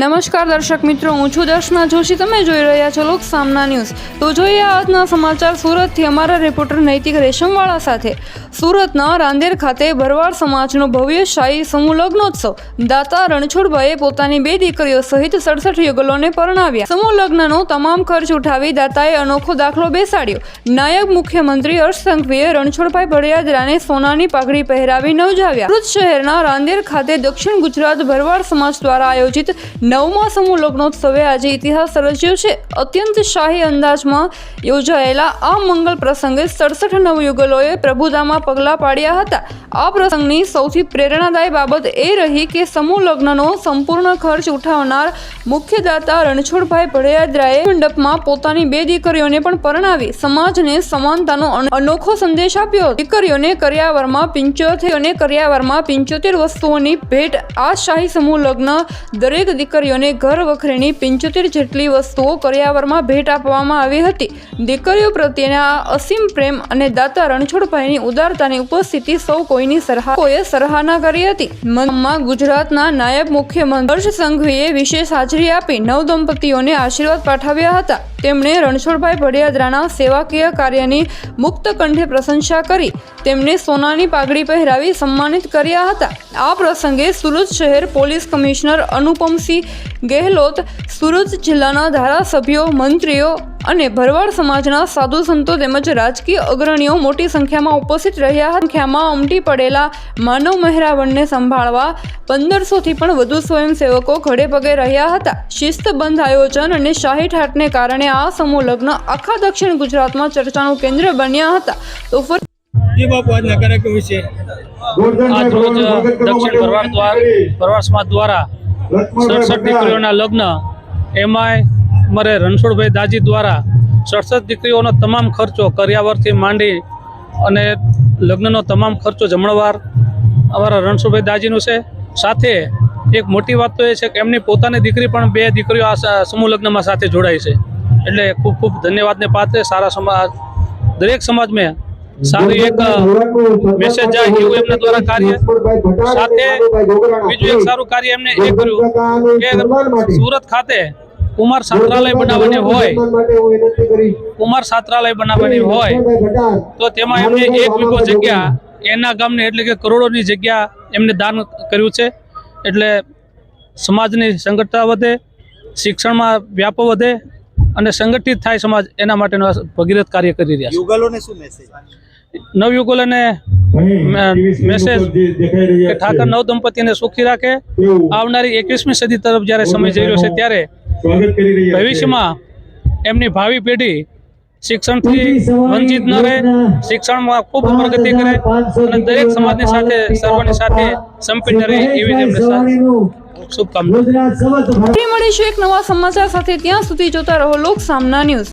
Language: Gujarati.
નમસ્કાર દર્શક મિત્રો, હું છું દર્શના જોશી. તમે જોઈ રહ્યા છો લોક સામના ન્યૂઝ. તો જોઈએ આજના સમાચાર સુરતથી અમારા રિપોર્ટર નૈતિક રેશમવાળા સાથે. સુરતના રાંદેર ખાતે ભરવાડ સમાજનો ભવ્ય શાહી સમૂહ લગ્નોત્સવ. દાતા રણછોડભાઈએ પોતાની બે દીકરીઓ સહિત સડસઠ યુગલોને પરણાવ્યા. સમૂહ લગ્નનો તમામ ખર્ચ ઉઠાવી દાતાએ અનોખો દાખલો બેસાડ્યો. નાયબ મુખ્યમંત્રી હર્ષ સંઘવીએ રણછોડભાઈ ભડિયાદરાને સોનાની પાઘડી પહેરાવી નવજાવ્યા. સુરત શહેરના રાંદેર ખાતે દક્ષિણ ગુજરાત ભરવાડ સમાજ દ્વારા આયોજિત નવમા સમૂહ લગ્નોત્સવે આજે ઇતિહાસ રચ્યો છે. અત્યંત શાહી અંદાજમાં યોજાયેલા આ મંગલ પ્રસંગે સડસઠ નવયુગલોએ પ્રભુતામાં પગલાં પાડ્યા હતા. આ પ્રસંગની સૌથી પ્રેરણાદાયી બાબત એ રહી કે સમૂહ લગ્નનો સંપૂર્ણ ખર્ચ ઉઠાવનાર મુખ્યદાતા રણછોડભાઈ ભડિયાદરાએ મંડપમાં પોતાની બે દીકરીઓને પણ પરણાવી સમાજને સમાનતાનો અનોખો સંદેશ આપ્યો દીકરીઓને કરિયાવરમાં પિંચોતેર કરિયાવરમાં પિંચોતેર વસ્તુઓની ભેટ આ શાહી સમૂહ લગ્ન દરેક દીકરીઓને ઘર વખરીની પિંચોતેર જેટલી વસ્તુઓ કરિયાવરમાં ભેટ આપવામાં આવી હતી. દીકરીઓ પ્રત્યેના અસીમ પ્રેમ અને દાતા રણછોડભાઈની ઉદારતાની ઉપસ્થિતિ સૌ કોઈની સરહાકોએ સરાહના કરી હતી. મનમાં ગુજરાતના નાયબ મુખ્યમંત્રી હર્ષ સંઘવીએ વિશેષ હાજરી આપી નવ દંપતીઓને આશીર્વાદ પાઠવ્યા હતા. તેમણે રણછોડભાઈ ભડિયાદરાના સેવાકીય કાર્યની મુક્ત કંઠે પ્રશંસા કરી. તેમને સોનાની પાઘડી પહેરાવી સન્માનિત કર્યા હતા. આ પ્રસંગે સુરત શહેર પોલીસ કમિશનર અનુપમસિંહ ગેહલોત, સુરત જિલ્લાના ધારાસભ્યો, મંત્રીઓ અને ભરવાડ સમાજના સાધુ સંતો તેમજ રાજકીય અગ્રણીઓ મોટી સંખ્યામાં ઉપસ્થિત રહ્યા સંખ્યામાં ઉમટી પડેલા માનવ મહેરાવણને સંભાળવા પંદરસોથી પણ વધુ સ્વયંસેવકો ખડે પગે રહ્યા હતા. શિસ્તબંધ આયોજન અને શાહી ઠાટને કારણે આ સમૂહ લગ્ન આખા દક્ષિણ ગુજરાતમાં ચર્ચાનું કેન્દ્ર બન્યા હતા. તો એ બાપુ આજના કાર્યક્રમ વિશે. આજ રોજ દક્ષિણ ભરવાડ દ્વાર ભરવાડ સમાજ દ્વારા સડસઠ દીકરીઓના લગ્ન એમાંય અમારે રણછોડભાઈ દાજી દ્વારા સડસઠ દીકરીઓનો તમામ ખર્ચો કર્યાવરથી માંડી અને લગ્નનો તમામ ખર્ચો જમણવાર અમારા રણછોડભાઈ દાજીનું છે. સાથે એક મોટી વાત તો એ છે કે એમની પોતાની દીકરી પણ બે દીકરીઓ આ સમૂહ લગ્નમાં સાથે જોડાઈ છે. એટલે ખૂબ ખૂબ ધન્યવાદને પાત્ર સારા સમાજ દરેક સમાજમાં સારી એક મેસેજ જાય એવું એમના દ્વારા કાર્ય. સાથે બીજું એક સારું કાર્ય એમને એ કર્યું કે સુરત ખાતે કુમાર છાત્રાલય બનાવવાની હોય. કુમાર છાત્રાલય બનાવવાની હોય તો તેમાં એમને એક વીઘો જગ્યા એના ગામને એટલે કે કરોડોની જગ્યા એમને દાન કર્યું છે. એટલે સમાજની સંગઠતા વધે શિક્ષણમાં વ્યાપ વધે અને સંગઠિત થાય સમાજ એના માટેનું ભગીરથ કાર્ય કરી રહ્યા યુગલોને શું મેસેજ નવયુગલોને મેસેજ કે ઠાકર નવ દંપતીને સુખી રાખે. આવનારી એકવીસમી સદી તરફ જ્યારે સમય જઈ રહ્યો છે ત્યારે ભવિષ્યમાં એમની ભાવિ પેઢી શિક્ષણથી વંચિત ન રહે શિક્ષણમાં ખૂબ પ્રગતિ કરે અને દરેક સમાજની સાથે સર્વની સાથે સંપીને રહે એવી એમને શુભકામના. મળીશું એક નવા સમાચાર સાથે. ત્યાં સુધી જોતા રહો લોક સામના ન્યૂઝ.